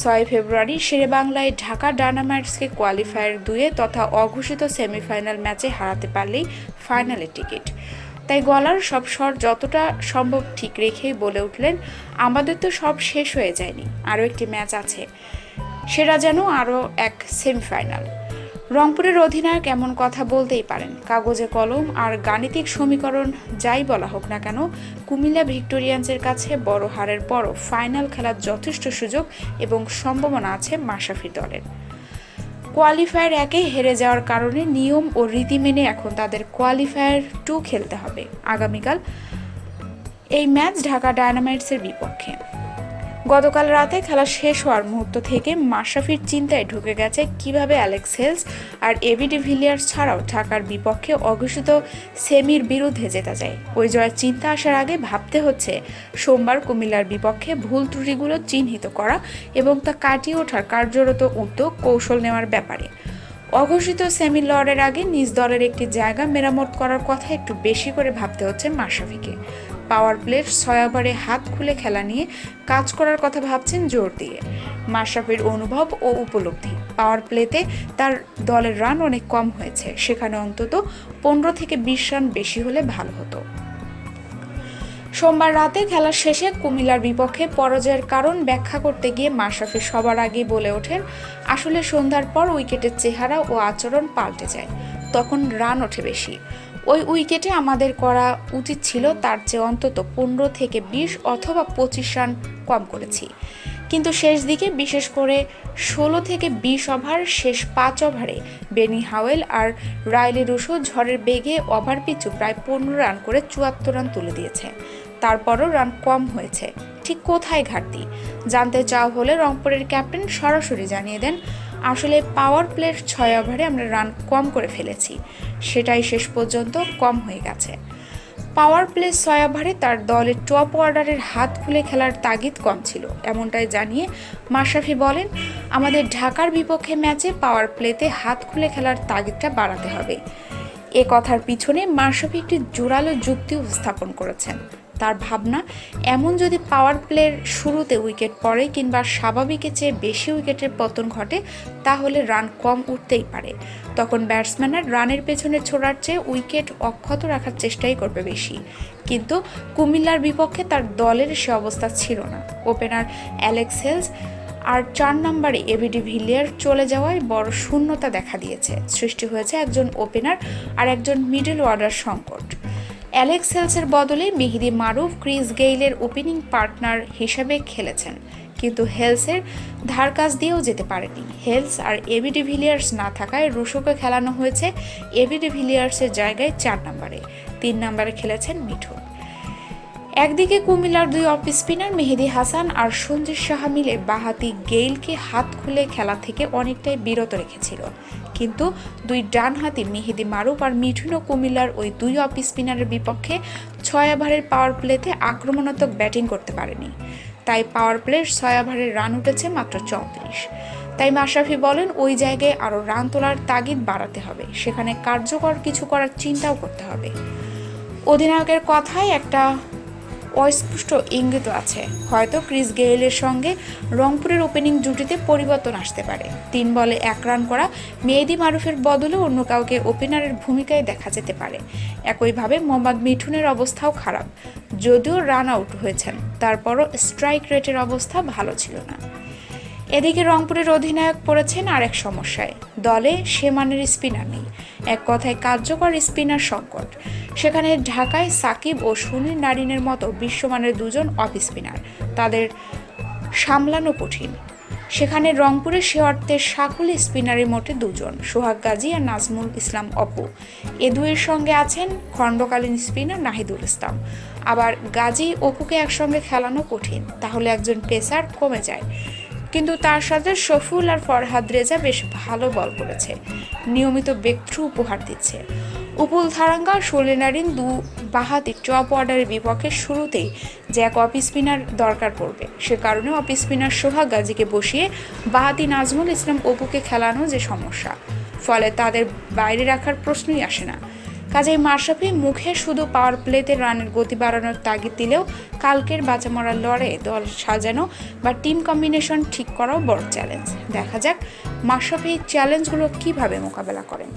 ছয় ফেব্রুয়ারি শেরে বাংলায় ঢাকা ডায়নামাইটসকে কোয়ালিফায়ার দুয়ে তথা অঘোষিত সেমিফাইনাল ম্যাচে হারাতে পারলেই ফাইনালের টিকিট। তাই গলার সব স্বর যতটা সম্ভব ঠিক রেখেই বলে উঠলেন, আমাদের তো সব শেষ হয়ে যায়নি, আরও একটি ম্যাচ আছে, সেটা যেন আরও এক সেমিফাইনাল। রংপুরের অধিনায়ক এমন কথা বলতেই পারেন। কাগজে কলম আর গাণিতিক সমীকরণ যাই বলা হোক না কেন, কুমিল্লা ভিক্টোরিয়ান্সের কাছে বড় হারের পরও ফাইনাল খেলার যথেষ্ট সুযোগ এবং সম্ভাবনা আছে মাশরাফি দলের। কোয়ালিফায়ার একে হেরে যাওয়ার কারণে নিয়ম ও রীতি মেনে এখন তাদের কোয়ালিফায়ার টু খেলতে হবে। আগামীকাল এই ম্যাচ ঢাকা ডায়নামাইটসের বিপক্ষে। গতকাল রাতে খেলা শেষ হওয়ার মুহূর্ত থেকে মাশরাফির চিন্তায় ঢুকে গেছে কীভাবে অ্যালেক্স হেলস আর এবিডি ভিলিয়ার্স ছাড়াও ঢাকার বিপক্ষে অঘোষিত সেমির বিরুদ্ধে জেতা যায়। ওই জয়ের চিন্তা আসার আগে ভাবতে হচ্ছে, সোমবার কুমিল্লার বিপক্ষে ভুল ত্রুটিগুলো চিহ্নিত করা এবং তা কাটিয়ে ওঠার কার্যরত উদ্যোগ কৌশল নেওয়ার ব্যাপারে। অঘোষিত সেমি লড়ের আগে নিজ দলের একটি জায়গা মেরামত করার কথা একটু বেশি করে ভাবতে হচ্ছে মাশরাফিকে। পাওয়ার প্লের ছয় ওভারে হাত খুলে খেলা নিয়ে কাজ করার কথা ভাবছেন জোর দিয়ে। মাশরাফির অনুভব ও উপলব্ধি। পাওয়ার প্লেতে তার দলের রান অনেক কম হয়েছে। সেখানে অন্তত পনেরো থেকে বিশ রান বেশি হলে ভালো হতো। সোমবার রাতে খেলার শেষে কুমিল্লার বিপক্ষে পরাজয়ের কারণ ব্যাখ্যা করতে গিয়ে মাশরাফি সবার আগে বলে ওঠেন, আসলে সন্ধ্যার পর উইকেটের চেহারা ও আচরণ পাল্টে যায়, তখন রান ওঠে বেশি। ওই উইকেটে আমাদের করা উচিত ছিল তার চেয়ে অন্তত পনেরো থেকে বিশ অথবা পঁচিশ রান কম করেছি। কিন্তু শেষ দিকে বিশেষ করে ষোলো থেকে বিশ ওভার, শেষ পাঁচ ওভারে বেনি হাওয়েল আর রাইলি রুশো ঝড়ের বেগে ওভার পিছু প্রায় পনেরো রান করে চুয়াত্তর রান তুলে দিয়েছে। তারপরও রান কম হয়েছে। ঠিক কোথায় ঘাটতি? জানতে চাওয়া হলে রংপুরের ক্যাপ্টেন সরাসরি জানিয়ে দেন আসলে পাওয়ার প্লের ছয় ওভারে আমরা রান কম করে ফেলেছি। সেটাই শেষ পর্যন্ত কম হয়ে গেছে। পাওয়ার প্লে ছয় ওভারে তার দলের টপ অর্ডারের হাত খুলে খেলার তাগিদ কম ছিল। এমনটাই জানিয়ে মাশরাফি বলেন, আমাদের ঢাকার বিপক্ষে ম্যাচে পাওয়ার প্লেতে হাত খুলে খেলার তাগিদটা বাড়াতে হবে। এ কথার পিছনে মাশরাফি একটি জোরালো যুক্তি উপস্থাপন করেছেন। তার ভাবনা, এমন যদি পাওয়ার প্লের শুরুতে উইকেট পড়ে কিংবা স্বাভাবিকের চেয়ে বেশি উইকেটের পতন ঘটে, তাহলে রান কম উঠতেই পারে। তখন ব্যাটসম্যানরা রানের পেছনে ছোড়ার চেয়ে উইকেট অক্ষত রাখার চেষ্টাই করবে বেশি। কিন্তু কুমিল্লার বিপক্ষে তার দলের সে অবস্থা ছিল না। ওপেনার অ্যালেক্স হেলস আর চার নম্বরে এবিডি ভিলিয়ার চলে যাওয়ায় বড় শূন্যতা দেখা দিয়েছে। সৃষ্টি হয়েছে একজন ওপেনার আর একজন মিডল অর্ডার সংকট। অ্যালেক্স হেলসের বদলে মেহেদি মারুফ, ক্রিস গেইলের ওপেনিং পার্টনার হিসেবে খেলেছেন। কিন্তু হেলসের ধার কাজ দিয়েও যেতে পারেনি হেলস আর এবিডি ভিলিয়ার্স না থাকায় রুশোকে খেলানো হয়েছে এবিডি ভিলিয়ার্সের জায়গায় চার নম্বরে। তিন নম্বরে খেলেছেন মিঠুন একদিকে কুমিল্লার দুই অফ স্পিনার মেহেদি হাসান আর সঞ্জিত সাহা মিলে বাহাতি গেইলকে হাত খুলে খেলা থেকে অনেকটাই বিরত রেখেছিল। কিন্তু দুই ডানহাতি মেহেদি মারুফ আর মিঠুনও কুমিল্লার ওই দুই অফ স্পিনারের বিপক্ষে ছয় ওভারের পাওয়ার প্লেতে আক্রমণাত্মক ব্যাটিং করতে পারেনি। তাই পাওয়ার প্লের ছয় ওভারের রান উঠেছে মাত্র চৌত্রিশ। তাই মাশরাফি বলেন, ওই জায়গায় আরও রান তোলার তাগিদ বাড়াতে হবে। সেখানে কার্যকর কিছু করার চিন্তাও করতে হবে। অধিনায়কের কথায় একটা অস্পষ্ট ইঙ্গিত আছে। হয়তো ক্রিস গেইলের সঙ্গে রংপুরের ওপেনিং জুটিতে পরিবর্তন আসতে পারে। তিন বলে এক রান করা মেহেদি মারুফের বদলে অন্য কাউকে ওপেনারের ভূমিকায় দেখা যেতে পারে। একইভাবে মোহাম্মদ মিঠুনের অবস্থাও খারাপ। যদিও রান আউট হয়েছেন, তারপরও স্ট্রাইক রেটের অবস্থা ভালো ছিল না। এদিকে রংপুরের অধিনায়ক পড়েছেন আরেক সমস্যায়। দলে সে মানের স্পিনার নেই। এক কথায় কার্যকর স্পিনার সংকট। সেখানে ঢাকায় সাকিব ও সুনীল নারিনের মতো বিশ্বমানের দুজন অফ স্পিনার। তাদের সামলানো কঠিন। সেখানে রংপুরে সে অর্থে সাকুলি স্পিনারের মোটে দুজন, সোহাগ গাজী আর নাজমুল ইসলাম অপু। এ দুয়ের সঙ্গে আছেন খণ্ডকালীন স্পিনার নাহিদুল ইসলাম। আবার গাজী অপুকে একসঙ্গে খেলানো কঠিন, তাহলে একজন পেসার কমে যায়। কিন্তু তার সাথে শফুল আর ফরহাদ রেজা বেশ ভালো বল করেছে। নিয়মিত ব্রেকথ্রু উপহার দিচ্ছে। উপুল থারাঙ্গা সলিনারিন দু বাহাতি টপ অর্ডারের বিপক্ষে শুরুতেই জ্যাক অফ স্পিনার দরকার পড়বে। সে কারণে অফ স্পিনার সোহাগ গাজীকে বসিয়ে বাহাতি নাজমুল ইসলাম অপুকে খেলানো যে সমস্যা। ফলে তাদের বাইরে রাখার প্রশ্নই আসে না। কাজেই মাশরাফি মুখে শুধু পাওয়ার প্লেতে রানের গতি বাড়ানোর তাগিদ দিলেও কালকের বাঁচা মরার লড়ে দল সাজানো বা টিম কম্বিনেশন ঠিক করাও বড় চ্যালেঞ্জ দেখা যাক মাশরাফি চ্যালেঞ্জগুলো কীভাবে মোকাবেলা করেন।